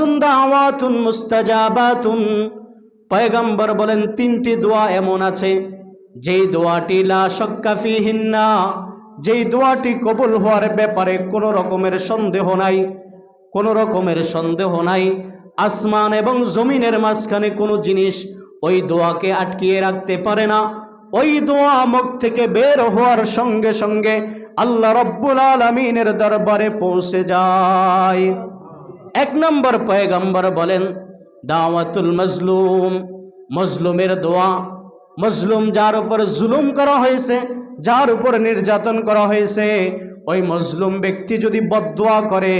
দাওয়াতুন মুস্তাজাবাতুন। পয়গম্বর বলেন, তিনটি দোয়া এমন আছে, যেই দোয়াটি লা ফিহিন্না, যেই দোয়াটি কবুল হওয়ার ব্যাপারে কোনো রকমের সন্দেহ নাই। কোনো রকমের সন্দেহ নাই। আসমান এবং জমিনের মাঝখানে কোনো জিনিস ওই দোয়াকে আটকিয়ে রাখতে পারে না। ওই দোয়া মুখ থেকে বের হওয়ার সঙ্গে সঙ্গে আল্লাহ রব্বুল আলমিনের দরবারে পৌঁছে যায়। এক নম্বর পয়গম্বর বলেন, দাওয়াতুল মজলুম, মজলুমের দোয়া। মজলুম যার উপর জুলুম করা হয়েছে, যার উপর নির্যাতন করা হয়েছে, ওই মজলুম ব্যক্তি যদি বদদোয়া করে,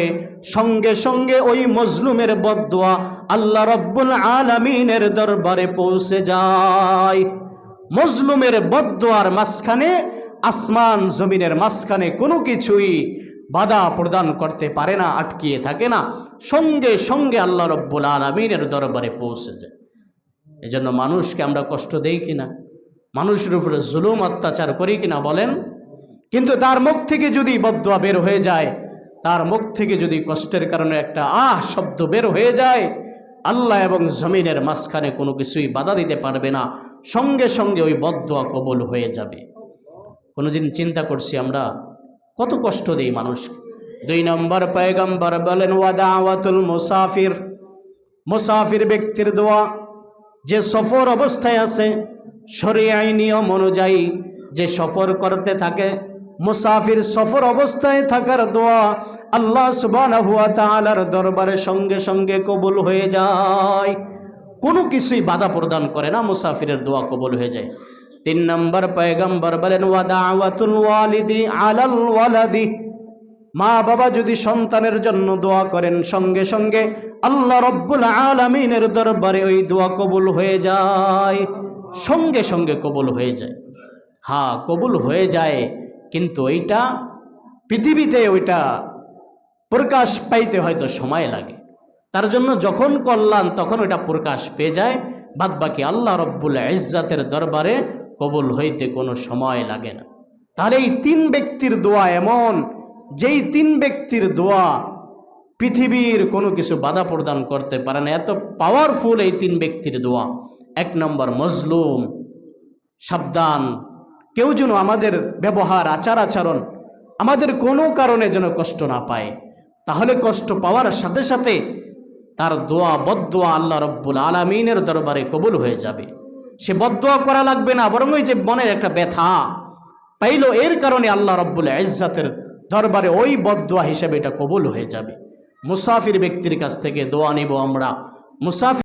সঙ্গে সঙ্গে ওই মজলুমের বদদোয়া আল্লাহ রব্বুল আলমিনের দরবারে পৌঁছে যায়। মজলুমের বদদোয়ার মাঝখানে, আসমান জমিনের মাঝখানে কোনো কিছুই বাধা প্রদান করতে পারে না, আটকিয়ে থাকে না। সঙ্গে সঙ্গে আল্লাহ রব্বুল আলমিনের দরবারে পৌঁছে যায় এজন্য মানুষকে আমরা কষ্ট দেই কিনা মানুষের উপরে জুলুম, অত্যাচার করি কিনা বলেন? কিন্তু তার মুখ থেকে যদি বদুয়া বের হয়ে যায়, তার মুখ থেকে যদি কষ্টের কারণে একটা আহ শব্দ বের হয়ে যায়, আল্লাহ এবং জমিনের মাঝখানে কোনো কিছুই বাধা দিতে পারবে না। সঙ্গে সঙ্গে ওই বদুয়া কবল হয়ে যাবে। কোনোদিন চিন্তা করছি আমরা কত কষ্ট দেই মানুষকে। দুই নম্বর পয়গম্বর বলেন ওয়াদাওয়াতুল মুসাফির। মুসাফির ব্যক্তির দোয়া, যে সফর অবস্থায় আছে শরিয়াই নিয়ম অনুযায়ী যে সফর করতে থাকে, মুসাফির সফর অবস্থায় থাকার দোয়া আল্লাহ সুবহানাহু ওয়া তাআলার দরবারে সঙ্গে সঙ্গে কবুল হয়ে যায়। কোনো কিছুই বাধা প্রদান করে না মুসাফিরের দোয়া কবুল হয়ে যায়। তিন নম্বর পয়গম্বর বলেন মা বাবা যদি সন্তানের জন্য দোয়া করেন, সঙ্গে সঙ্গে আল্লাহ রব্বুল আলমিনের দরবারে ওই দোয়া কবুল হয়ে যায়, সঙ্গে সঙ্গে কবুল হয়ে যায়। হ্যাঁ কবুল হয়ে যায়, কিন্তু ওইটা পৃথিবীতে ওইটা প্রকাশ পাইতে হয়তো সময় লাগে। তার জন্য যখন কল্যাণ, তখন ওইটা প্রকাশ পেয়ে যায়। বাদবাকি আল্লাহ রব্বুল ইজ্জাতের দরবারে কবুল হইতে কোনো সময় লাগে না। তাহলে এই তিন ব্যক্তির দোয়া এমন, যেই তিন ব্যক্তির দোয়া পৃথিবীর কোনো কিছু বাধা প্রদান করতে পারে না। এত পাওয়ারফুল এই তিন ব্যক্তির দোয়া। এক নম্বর, মজলুম, সাবধান। কেউ যেন আমাদের ব্যবহার, আচার আচরণ আমাদের কোনো কারণে যেন কষ্ট না পায়, তাহলে কষ্ট পাওয়ার সাথে সাথে তার দোয়া বদোয়া আল্লাহ রব্বুল আলমিনের দরবারে কবুল হয়ে যাবে। সে বদোয়া করা লাগবে না, বরং ওই যে মনের একটা ব্যথা পাইল, এর কারণে আল্লাহ রব্বুল ইজ্জাতের দরবারে ওই বদোয়া হিসেবে এটা কবুল হয়ে যাবে। মুসাফির ব্যক্তির কাছ থেকে দোয়া নেব আমরা। মুসাফির